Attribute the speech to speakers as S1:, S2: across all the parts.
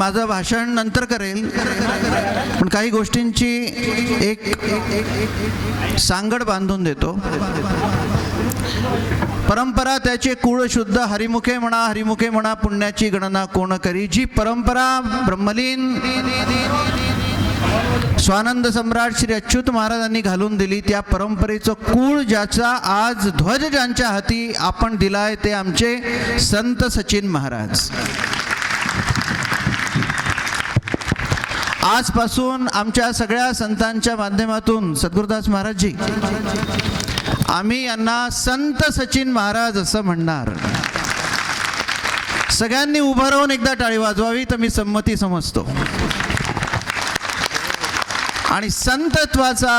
S1: माझं भाषण नंतर करेल. पण काही गोष्टींची एक सांगड बांधून देतो. परंपरा त्याचे कुळ शुद्ध हरिमुखे म्हणा हरिमुखे म्हणा पुण्याची गणना कोण करी? जी परंपरा ब्रह्मलीन स्वानंद सम्राट श्री अच्युत महाराजांनी घालून दिली त्या परंपरेचं कुळ ज्याचा आज ध्वज ज्यांच्या हाती आपण दिलाय ते आमचे संत सचिन महाराज. आजपासून आमच्या सगळ्या संतांच्या माध्यमातून सद्गुरुदास महाराजजी आम्ही यांना संत सचिन महाराज असं म्हणणार. सगळ्यांनी उभं राहून एकदा टाळी वाजवावी तर मी संमती समजतो. आणि संतत्वाचा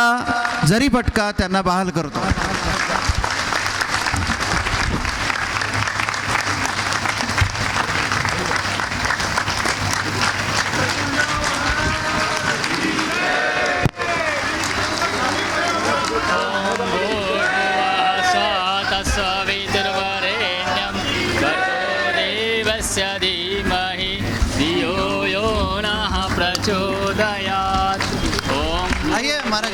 S1: जरी पटका त्यांना बहाल करतो.
S2: देवस्य धीमहि धियो यो नः प्रचोदयात्। ॐ
S1: आइए महाराज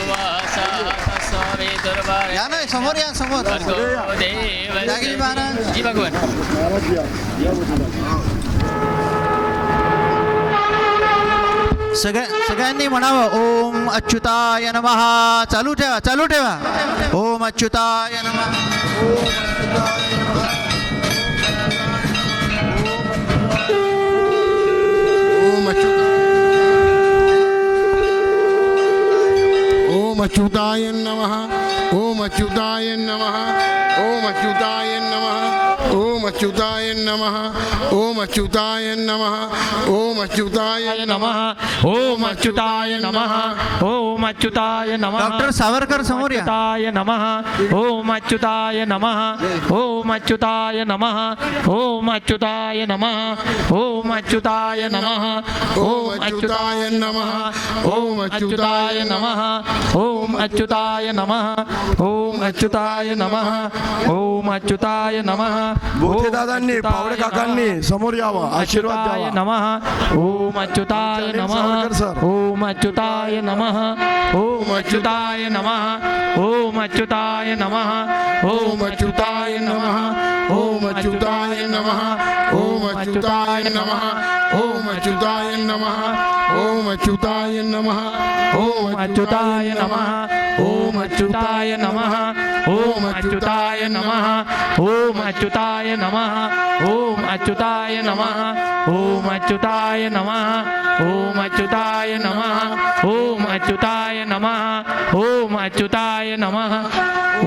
S2: तस्वितुर्वरेण्यं
S1: या ना समोर या समोर। महाराज.
S2: जी भगवान।
S1: सगळ्या सगळ्यांनी म्हणावं ओम अच्युताय नमः. चालू ठेवा चालू ठेवा. ओम अच्युताय नमः.
S3: अच्युताय नमः ओम अच्युताय नमः ओम अच्युताय नमः ओम अच्युताय नमः ओम अच्युताय नमः ओम अच्युताय
S4: नमः ओम अच्युताय नमः ओम अच्युताय नमः
S1: डॉक्टर सावरकर समोर या
S4: अच्युताय नमः ओम अच्युताय नमः ओम अच्युताय नमः ओम अच्युताय नमः ओम अच्युताय नमः
S3: ओम अच्युताय नमः ओम
S4: अच्युताय नमः ओम अच्युताय नमः ओम अच्युताय नमः ओम अच्युताय नमः
S5: बोथे दादांनी पावडे काकांनी समोर यावं आशीर्वाद द्यावा.
S4: नमः. ओम अच्युताय नमः. ओम अच्युताय नमः. ओम अच्युताय नमः. ओम अच्युताय नमः.
S3: ओम अच्युताय नमः. ओम अच्युताय नमः. ओम अच्युताय नमः. ओम अच्युताय नमः. ओम अच्युताय नमः
S4: ओम अच्युताय नमः ओम अच्युताय नमः ओम अच्युताय नमः ओम अच्युताय नमः ओम अच्युताय नमः ओम अच्युताय नमः ओम अच्युताय नमः ओम अच्युताय नमः ओम अच्युताय नमः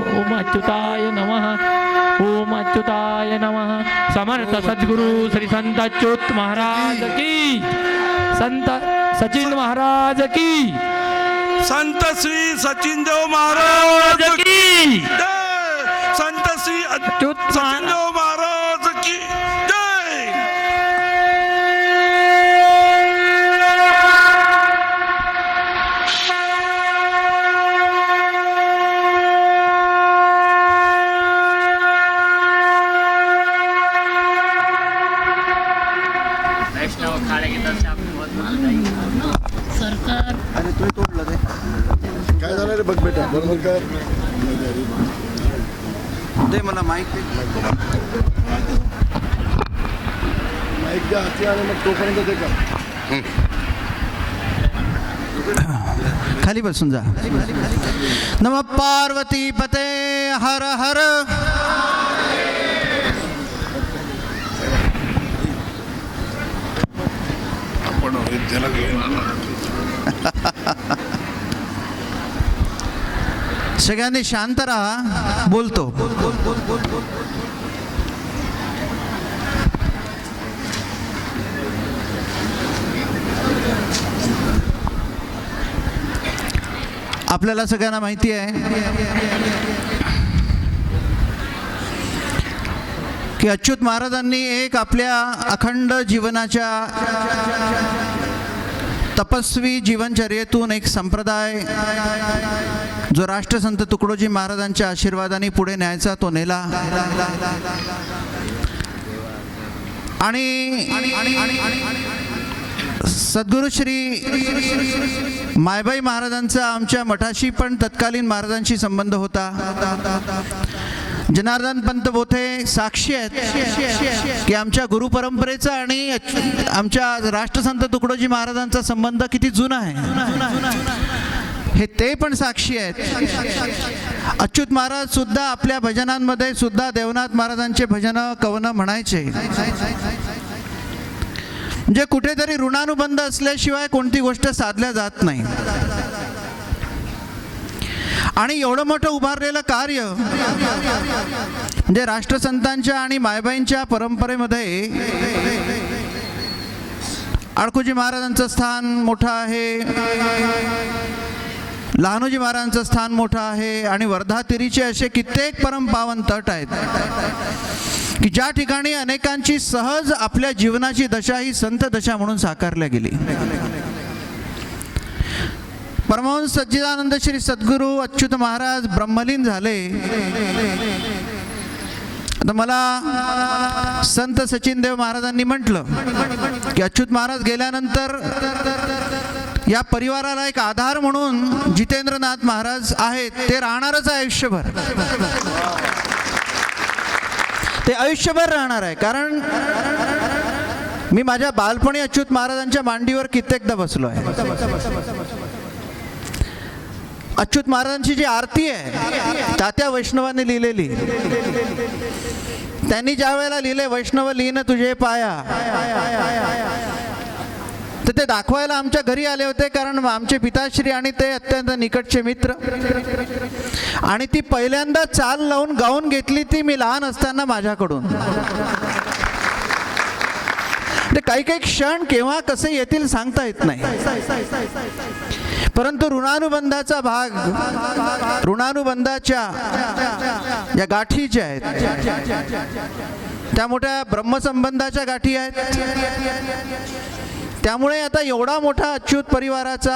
S4: ओम अच्युताय नमः ओम अच्युताय नमः समर्थ सद्गुरु श्री संत अच्युत महाराज की संत सचिन महाराज की।
S5: संत श्री सचिन देव महाराज
S4: की।
S5: संत श्री
S4: अच्युत
S5: सचिन देव महाराज की।
S1: माईक
S3: द्या हाती आणि मग तोपर्यंत ते कर.
S1: खाली बसून जा. नम पार्वती पते हर हर. सगळ्यांनी शांत राहा. बोलतो. आपल्याला सगळ्यांना माहिती आहे की अच्युत महाराजांनी एक आपल्या अखंड जीवनाच्या तपस्वी जीवनचर्येतून एक संप्रदाय जो राष्ट्रसंत तुकडोजी महाराजांच्या आशीर्वादाने पुढे न्यायचा तो नेला. आणि सद्गुरू श्री मायबाई महाराजांचा आमच्या मठाशी पण तत्कालीन महाराजांशी संबंध होता. जनार्दन पंत बोथे साक्षी आहेत की आमच्या गुरु परंपरेचा आणि आमच्या राष्ट्रसंत तुकडोजी महाराजांचा संबंध किती जुना आहे. हे ते पण साक्षी आहेत. अच्युत महाराज सुद्धा आपल्या भजनांमध्ये सुद्धा देवनाथ महाराजांचे भजन कवन म्हणायचे. म्हणजे कुठेतरी ऋणानुबंध असल्याशिवाय कोणती गोष्ट साधल्या जात नाही. आणि एवढं मोठं उभारलेलं कार्य म्हणजे राष्ट्रसंतांच्या आणि मायबाईंच्या परंपरेमध्ये अडकुजी महाराजांचं स्थान मोठं आहे लहानोजी महाराजांचं स्थान मोठं आहे आणि वर्धा तिरीचे असे कित्येक परमपावन तट आहेत की ज्या ठिकाणी अनेकांची सहज आपल्या जीवनाची दशा ही संत दशा म्हणून साकारल्या गेली. परमहंस सच्चिदानंद श्री सद्गुरू अच्युत महाराज ब्रह्मलीन झाले. आता मला संत सचिन देव महाराजांनी म्हटलं की अच्युत महाराज गेल्यानंतर या परिवाराला एक आधार म्हणून जितेंद्रनाथ महाराज आहेत. ते राहणारच आहे आयुष्यभर. ते आयुष्यभर राहणार आहे. कारण मी माझ्या बालपणी अच्युत महाराजांच्या मांडीवर कित्येकदा बसलो आहे. अच्युत महाराजांची जी आरती आहे तात्या वैष्णवाने लिहिलेली. त्यांनी ज्या वेळेला लिहिले वैष्णव लिहिणं तुझे पाया. तर ते दाखवायला आमच्या घरी आले होते कारण आमचे पिताश्री आणि ते अत्यंत निकटचे मित्र. आणि ती पहिल्यांदा चाल लावून गाऊन घेतली ती मी लहान असताना माझ्याकडून. ते काही काही क्षण केव्हा कसे येतील सांगता येत नाही. परंतु ऋणानुबंधाचा भाग ऋणानुबंधाच्या या गाठी ज्या आहेत त्या मोठ्या ब्रह्मसंबंधाच्या गाठी आहेत. त्यामुळे आता एवढा मोठा अच्युत परिवाराचा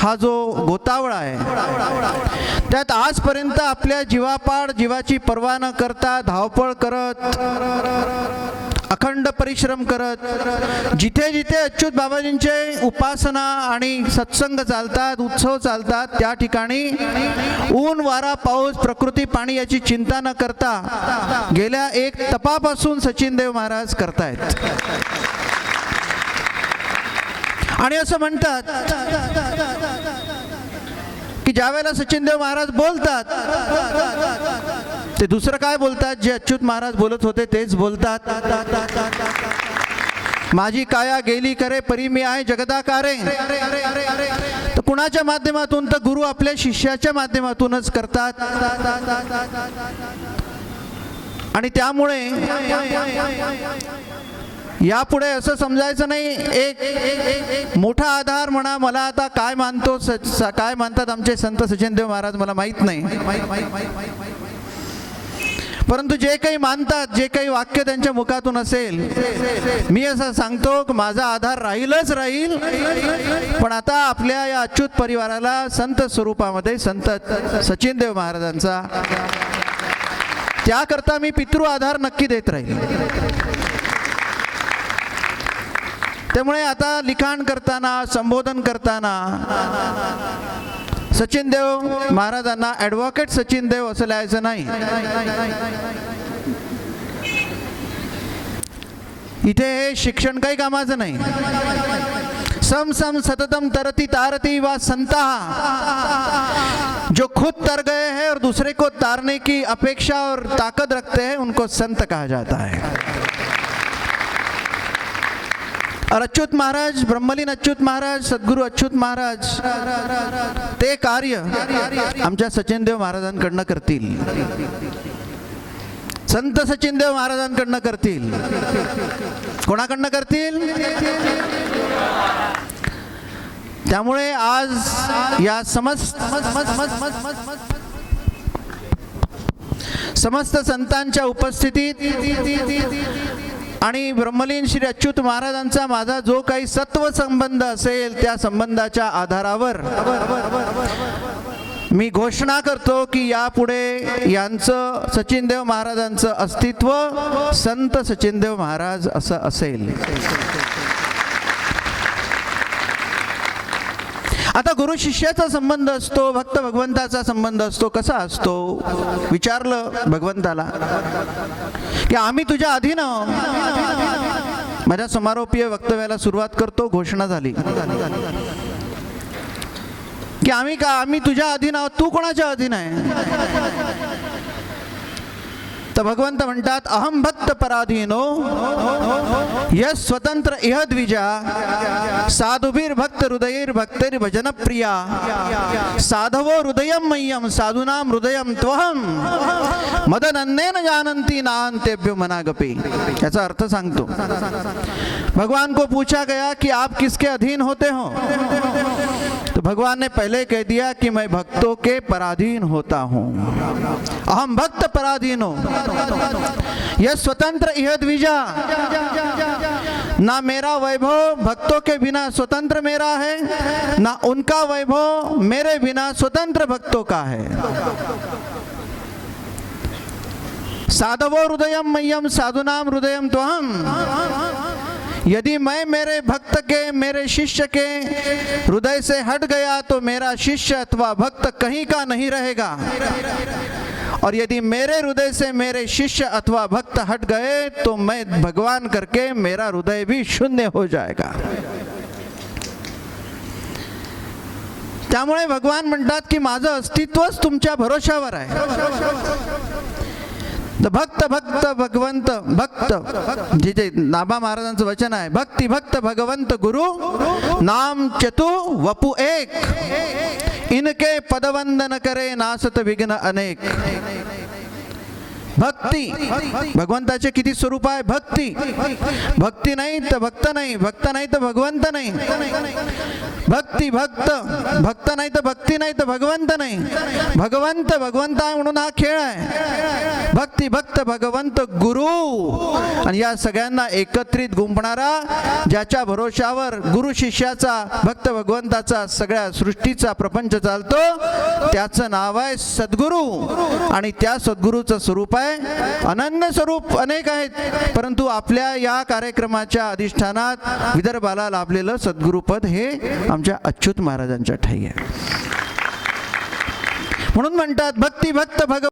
S1: हा जो गोतावळा आहे त्यात आजपर्यंत आपल्या जीवापाड जीवाची पर्वा न करता धावपळ करत अखंड परिश्रम करत जिथे जिथे अच्युत बाबाजींचे उपासना आणि सत्संग चालतात उत्सव चालतात त्या ठिकाणी ऊन वारा पाऊस प्रकृती पाणी याची चिंता न करता गेल्या एक तपापासून सचिन देव महाराज करतायत. आणि असं म्हणतात की ज्या वेळेला सचिन देव महाराज बोलतात ते दुसरं काय बोलतात? जे अच्युत महाराज बोलत होते तेच बोलतात. माझी काया गेली करे परी मी आहे जगदाकारे. तर कुणाच्या माध्यमातून? तर गुरु आपल्या शिष्याच्या माध्यमातूनच करतात. आणि त्यामुळे यापुढे असं समजायचं नाही. एक मोठा आधार म्हणा मला आता काय मानतो काय मानतात आमचे संत सचिनदेव महाराज मला माहीत नाही. परंतु जे काही मानतात जे काही वाक्य त्यांच्या मुखातून असेल मी असं सांगतो की माझा आधार राहीलच राहील. पण आता आपल्या या अच्युत परिवाराला संत स्वरूपामध्ये संत सचिनदेव महाराजांचा त्याकरता मी पितृ आधार नक्की देत राहील. त्यामुळे आता लिखाण करताना संबोधन करताना सचिन देव महाराजांना ॲडव्होकेट सचिन देव असं लिहायचं नाही. इथे हे शिक्षण काही कामाचं नाही. सम सम सततम तरती तारती वा संता जो खुद तर गए हैं और दूसरे को तारने की अपेक्षा और ताकत रखते हैं उनको संत कहा जाता है। अच्युत महाराज ब्रह्मलीन अच्युत महाराज सद्गुरू अच्युत महाराज ते कार्य आमच्या सचिनदेव महाराजांकडनं करतील. संत सचिनदेव महाराजांकडनं करतील. कोणाकडनं करतील? त्यामुळे आज या समस्त समस्त संतांच्या उपस्थितीत आणि ब्रह्मलीन श्री अच्युत महाराजांचा माझा जो काही सत्व संबंध असेल त्या संबंधाच्या आधारावर मी घोषणा करतो की यापुढे यांचं सचिनदेव महाराजांचं अस्तित्व संत सचिनदेव महाराज असं असेल. आता गुरु शिष्याचा संबंध असतो भक्त भगवंताचा संबंध असतो कसा असतो? विचारलं भगवंताला की आम्ही तुझ्या अधीन माझ्या समारोपीय वक्तव्याला सुरुवात करतो घोषणा झाली. की आम्ही का आम्ही तुझ्या अधीन आहोत तू कोणाच्या अधीन आहे? तर भगवंत म्हणतात अहम भक्त पराधीनो यस स्वतंत्र इह द्विजा, साधुभीर भक्त, हृदयीर भक्तिर भजन प्रिया साधवो हृदयम मह्यम साधुनाम हृदयम त्वहम मदनन्नेन जानंती नांतेभ्यो मनागपी। याचा अर्थ सांगतो। भगवान को पूछा गया कि आप किसके अधीन होते हो? भगवान ने पहले कह दिया कि मैं भक्तों के पराधीन होता हूँ। अहम भक्त पराधीन। हो यह स्वतंत्र यह द्विजा। ना मेरा वैभव भक्तों के बिना स्वतंत्र मेरा है, ना उनका वैभव मेरे बिना स्वतंत्र भक्तों का है। साधवो हृदयम मह्यम साधुनाम हृदय तो हम यदि मैं मेरे भक्त के, मेरे शिष्य के हृदय से हट गया तो मेरा शिष्य अथवा भक्त कहीं का नहीं रहेगा। और यदि मेरे हृदय से मेरे शिष्य अथवा भक्त हट गए तो मैं भगवान करके मेरा हृदय भी शून्य हो जाएगा। त्यामुळे भगवान म्हणतात की, माझं अस्तित्वच तुमच्या भरोशावर आहे. तर भक्त भक्त भगवंत भक्त. जे जे नाभा महाराजांचं वचन आहे भक्ती भक्त भगवंत गुरु नाम चतु वपु एक. इनके पदवंदन करे नासत विघ्न अनेक. भक्ती. भगवंताचे किती स्वरूप आहे? भक्ती. भक्ती नाही तर भक्त नाही. भक्त नाही तर भगवंत नाही. भक्ती भक्त. भक्त नाही तर भक्ती नाही तर भगवंत नाही. भगवंत भगवंत आहे म्हणून हा खेळ आहे. भक्ती भक्त भगवंत गुरु. आणि या सगळ्यांना एकत्रित गुंपणारा ज्याच्या भरोशावर गुरु शिष्याचा भक्त भगवंताचा सगळ्या सृष्टीचा प्रपंच चालतो त्याचं नाव आहे सद्गुरू. आणि त्या सद्गुरूचं स्वरूप आहे अनन्य स्वरूप अनेक आहेत. परंतु आपल्या या कार्यक्रमाच्या अधिष्ठानात विदर्भाला लाभलेलं सद्गुरुपद हे आमच्या अच्युत महाराजांच्या ठाई आहे. म्हणून म्हणतात भक्ती भक्त भगव